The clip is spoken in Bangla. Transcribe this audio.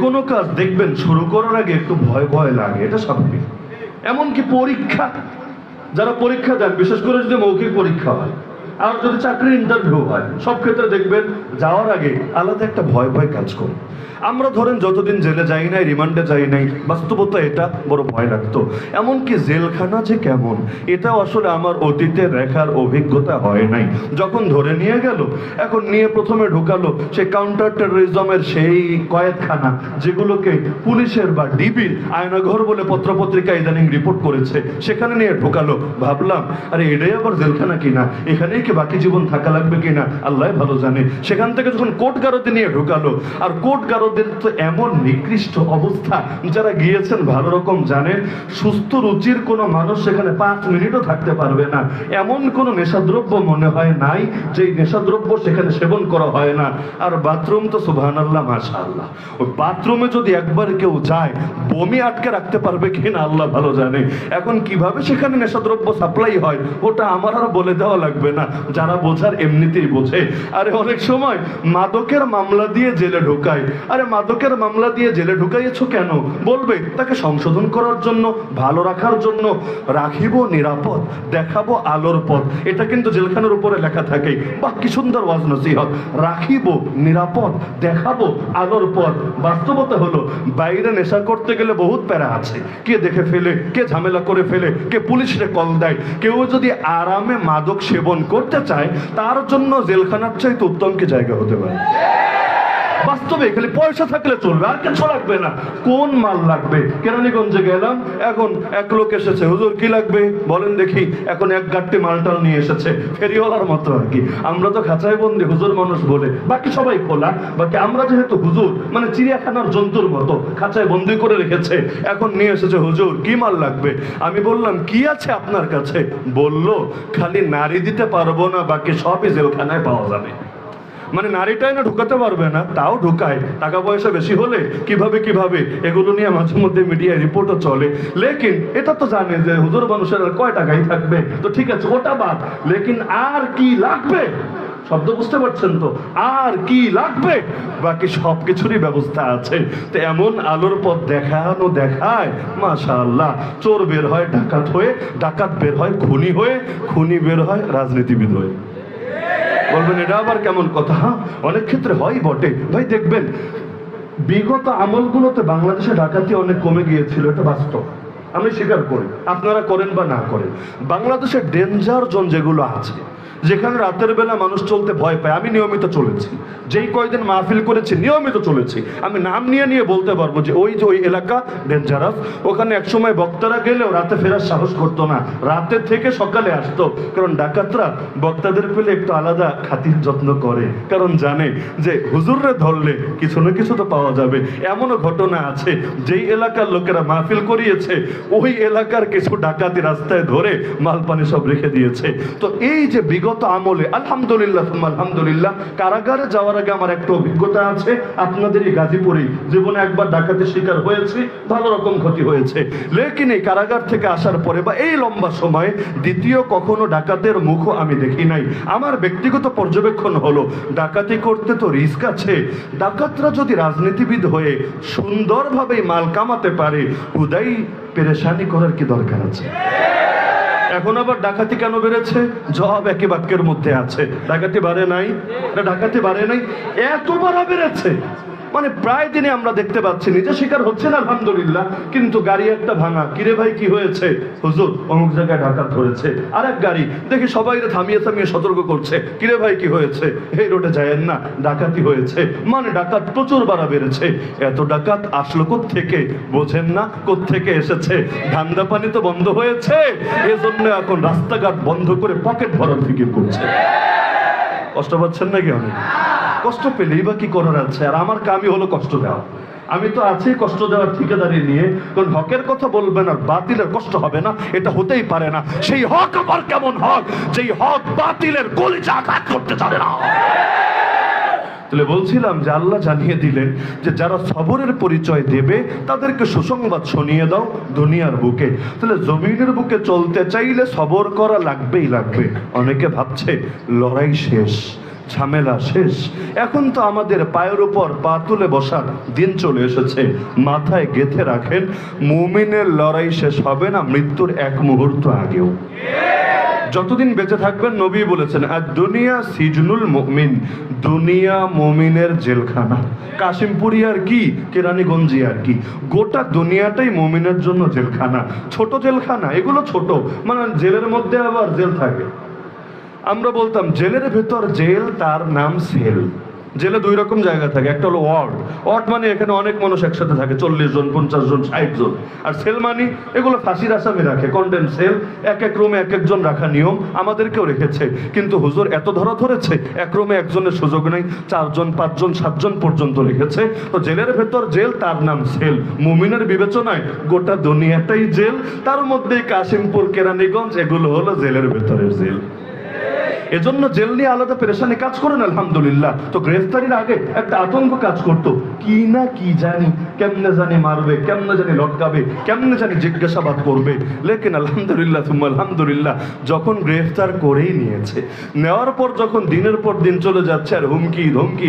কোনো কাজ দেখবেন, শুরু করার আগে একটু ভয় ভয় লাগে, এটা স্বাভাবিক। এমনকি পরীক্ষা, যারা পরীক্ষা দেন, বিশেষ করে যদি মৌখিক পরীক্ষা হয়, আর যদি চাকরির ইন্টারভিউ হয়, সব ক্ষেত্রে দেখবেন, যাওয়ার আগে আলাদা একটা ভয় ভয় কাজ করে। আমরা ধরেন যতদিন জেলে যাই নাই, রিমান্ডে যাই নাই, বাস্তবতা এটা, বড় ভয় লাগতো। এমনকি জেলখানা যে কেমন, এটাও আসলে আমার অতীতে দেখার অভিজ্ঞতা হয় নাই। যখন ধরে নিয়ে গেল, এখন নিয়ে প্রথমে ঢুকালো সে কাউন্টার টেরোরিজমের সেই কয়েকখানা, যেগুলোকে পুলিশের বা ডিবির আয়নাঘর বলে পত্রপত্রিকা ইদানিং রিপোর্ট করেছে, সেখানে নিয়ে ঢোকালো। ভাবলাম, আরে এটাই আবার জেলখানা কিনা? এখানেই কি বাকি জীবন থাকা লাগবে কিনা? আল্লাহ ভালো জানে। সেখান থেকে যখন কোর্ট গারদে নিয়ে ঢোকালো, আর কোর্ট গারদের তো এমন নিকৃষ্ট অবস্থা। যারা গিয়েছেন ভালো রকম জানেন, সুস্থ রুচির কোনো মানুষ সেখানে পাঁচ মিনিটও থাকতে পারবে না। এমন কোনো নেশাদ্রব্য মনে হয় নাই যে নেশাদ্রব্য সেখানে সেবন করা হয় না। আর বাথরুম তো সুবহান আল্লাহ মাশা আল্লাহ ওই বাথরুমে যদি একবার কেউ যায়, বমি আটকে রাখতে পারবে কিনা আল্লাহ ভালো জানে। এখন কীভাবে সেখানে নেশাদ্রব্য সাপ্লাই হয়, ওটা আমার আর বলে দেওয়া লাগবে না। যারা বোঝার এমনিতেই বোঝে। আরে অনেক সময় মাদকের মামলা দিয়ে জেলে ঢোকায়। আরে মাদকের মামলা দিয়ে জেলে ঢুকাইয়েছো কেন? বলবে, তাকে সংশোধন করার জন্য, ভালো রাখার জন্য। রাখিব নিরাপদ, দেখাবো আলোর পথ। এটা কিন্তু জেলখানার উপরে লেখা থাকে বাহ, কি সুন্দর ওয়াজ নসিহত। রাখিব নিরাপদ, দেখাবো আলোর পথ। বাস্তবতা হলো, বাইরে নেশা করতে গেলে বহুত প্যারা আছে। কে দেখে ফেলে, কে ঝামেলা করে ফেলে, কে পুলিশে কল দেয়। কেউ যদি আরামে মাদক সেবন করতে চায়, তার জন্য জেলখানার চাইতে উত্তম কি জায়গা হতে পারে? বাস্তবে খালি পয়সা থাকলে চলবে, আর কিছু লাগবে না। কোন মাল লাগবে? কেরানীগঞ্জে গেলাম, এখন এক লোক এসেছে। হুজুর, কি লাগবে? বলেন দেখি, এখন এক গাড়টি মালটাল নিয়ে এসেছে। ফেরিওয়ালার মতো আর কি। আমরা তো খাঁচায় বন্দি, হুজুর মানুষ বলে। বাকি সবাই খোলা, বাকি আমরা যেহেতু হুজুর মানে চিড়িয়াখানার জন্তুর মতো, খাঁচায় বন্দি করে রেখেছে। এখন নিয়ে এসেছে, হুজুর, কি মাল লাগবে? আমি বললাম, কি আছে আপনার কাছে? বলল, খালি নারী দিতে পারব না, বাকি সবই জেলখানায় পাওয়া যাবে। মানে নারীটাই না ঢুকাতে পারবে না, তাও ঢুকায়। টাকা পয়সা বেশি হলে কীভাবে কীভাবে? এগুলো নিয়ে মাঝে মধ্যে মিডিয়ায় রিপোর্টও চলে। লেকিন এটা তো জানে যে হুজুর মানুষের আর কয় টাকাই থাকবে। তো ঠিক আছে, ওটা বাদ। লেকিন আর কি লাগবে? শব্দ বুঝতে পারছেন তো? আর কি লাগবে? বাকি সব কিছুরই ব্যবস্থা আছে। তো এমন আলোর পথ দেখানো দেখায় মাশা আল্লাহ চোর বের হয়, ডাকাত হয়ে, ডাকাত বের হয়, খুনি হয়ে, খুনি বের হয়, রাজনীতিবিদ হয়ে। বলবেন, এটা আবার কেমন কথা হ্যাঁ? অনেক ক্ষেত্রে হয় বটে। ভাই, দেখবেন, বিগত আমলগুলোতে বাংলাদেশে ডাকাতি অনেক কমে গিয়েছিল, এটা বাস্তব। আমি স্বীকার করি, আপনারা করেন বা না করেন বাংলাদেশের ডেঞ্জার জোন যেগুলো আছে, যেখানে রাতের বেলা মানুষ চলতে ভয় পায়, আমি নিয়মিত চলেছি। যেই কয়দিন মাহফিল করেছি, নিয়মিত চলেছি। আমি নাম নিয়ে নিয়ে বলতে পারব যে ওই যে ওই এলাকা ডেঞ্জারাস ওখানে একসময় বক্তারা গেলেও রাতে ফেরার সাহস করতো না। রাতে থেকে সকালে আসতো, কারণ ডাকাতরা বক্তাদের পেলে একটু আলাদা খাতির যত্ন করে। কারণ জানে যে হুজুররে ধরলে কিছু না কিছু তো পাওয়া যাবে। এমনও ঘটনা আছে, যেই এলাকার লোকেরা মাহফিল করিয়েছে ওই এলাকার কিছু ডাকাতি রাস্তায় ধরে মালপানি সব রেখে দিয়েছে। তো এই যে বিগত আমলে, আলহামদুলিল্লাহ আলহামদুলিল্লাহ, কারাগারে যাওয়ার আগে আমার একটা অভিজ্ঞতা আছে। আপনাদের এই গাজীপুরেই জীবনে একবার ডাকাতির শিকার হয়েছি, ভালো রকম ক্ষতি হয়েছে। লেকিন এই কারাগার থেকে আসার পরে বা এই লম্বা সময়ে দ্বিতীয় কখনো ডাকাতের মুখও আমি দেখি নাই। আমার ব্যক্তিগত পর্যবেক্ষণ হলো, ডাকাতি করতে তো রিস্ক আছে। ডাকাতরা যদি রাজনীতিবিদ হয়ে সুন্দরভাবে মাল কামাতে পারে, হুদাই পেরেশানি করার কি দরকার আছে? এখন আবার ডাকাতি কেন বেড়েছে? জবাব একই বাক্যের মধ্যে আছে। ডাকাতি বাড়ে নাই? ডাকাতি বাড়ে নাই। এত বাড়া বেড়েছে। মানে প্রায় দিনে আমরা দেখতে পাচ্ছি নিজে শিকার হচ্ছে না, আলহামদুলিল্লাহ, কিন্তু গাড়ি একটা ভাঙা। কিরে ভাই, কি হয়েছে? হুজুর, অমুক জায়গায় ডাকাত ধরেছে। আর এক গাড়ি, দেখি সবাই থামিয়ে থামিয়ে সতর্ক করছে। কিরে ভাই, কি হয়েছে? এই রোডে যায়েন না, ডাকাতি হয়েছে। মানে ডাকাত প্রচুর বাড়া বেড়েছে। এত ডাকাত আসলো থেকে বোঝেন না থেকে এসেছে। ধান্দা পানি তো বন্ধ হয়েছে। এজন্য এখন রাস্তাঘাট বন্ধ করে পকেট ভরার ফিকির করছে। কষ্ট পাচ্ছেন নাকি অনেক? কষ্ট পেলেই বা কি করার আছে? আর আমার কামই হলো কষ্ট দেওয়া। আমি তো আছি কষ্ট দেওয়ার ঠিকাদারি নিয়ে। কারণ হকের কথা বলবেন আর বাতিলের কষ্ট হবে না, এটা হতেই পারে না। সেই হক আবার কেমন হক? যেই হক বাতিলের গলিজা আঘাত করতে জানে না। তাহলে বলছিলাম যে আল্লাহ জানিয়ে দিলেন যে যারা সবরের পরিচয় দেবে, তাদেরকে সুসংবাদ শুনিয়ে দাও দুনিয়ার বুকে। তাহলে জমিনের বুকে চলতে চাইলে সবর করা লাগবেই লাগবে। অনেকে ভাবছে, লড়াই শেষ। ঝামেলা শেষ। এখন তো আমাদের পায়ের উপর পা তুলে বসার দিন চলে এসেছে। মাথায় গেথে রাখেন, মুমিনের লড়াই শেষ হবে না মৃত্যুর এক মুহূর্ত আগেও। যতদিন বেঁচে থাকবেন, নবী বলেছেন, আর দুনিয়া সিজনুল মুমিন, দুনিয়া মুমিনের জেলখানা। কাশিমপুরি আর কি কেরানীগঞ্জি আর কি। গোটা দুনিয়াটাই মুমিনের জন্য জেলখানা। ছোট জেলখানা, এগুলো ছোট। মানে জেলের মধ্যে আবার জেল থাকে। আমরা বলতাম, জেলের ভেতর জেল, তার নাম সেল। জেলে দুই রকম জায়গা থাকে, একটা হলো ওয়ার্ড। ওয়ার্ড মানে এখানে অনেক মানুষ একসাথে থাকে, চল্লিশ জন, পঞ্চাশ জন, ষাট জন। আর সেল মানে এগুলো ফাঁসির আসামি রাখে কন্ডেম সেল। এক এক রুমে এক একজন রাখা নিয়ম, আমাদেরকেও রেখেছে। কিন্তু হুজুর এত ধরা ধরেছে, এক রুমে একজনের সুযোগ নেই, চারজন, পাঁচজন, সাতজন পর্যন্ত রেখেছে। তো জেলের ভেতর জেল, তার নাম সেল। মুমিনের বিবেচনায় গোটা দুনিয়াটাই জেল। তার মধ্যেই কাশিমপুর, কেরানীগঞ্জ, এগুলো হলো জেলের ভেতরের জেল। এজন্য জেল নিয়ে আলাদা পেরেশানি কাজ করেন, আলহামদুলিল্লাহ। তো গ্রেফতারির আগে একটা আতঙ্ক কাজ করত। কি না কি জানি, কেমনে জানি মারবে, কেমনে জানি লটকাবে, কেমনে জানি জিজ্ঞাসাবাদ করবে। লেকিন আলহামদুলিল্লাহ তুম আলহামদুলিল্লাহ, যখন গ্রেফতার করেই নিয়েছে। নেওয়ার পর যখন দিনের পর দিন চলে যাচ্ছে, আর হুমকি ধমকি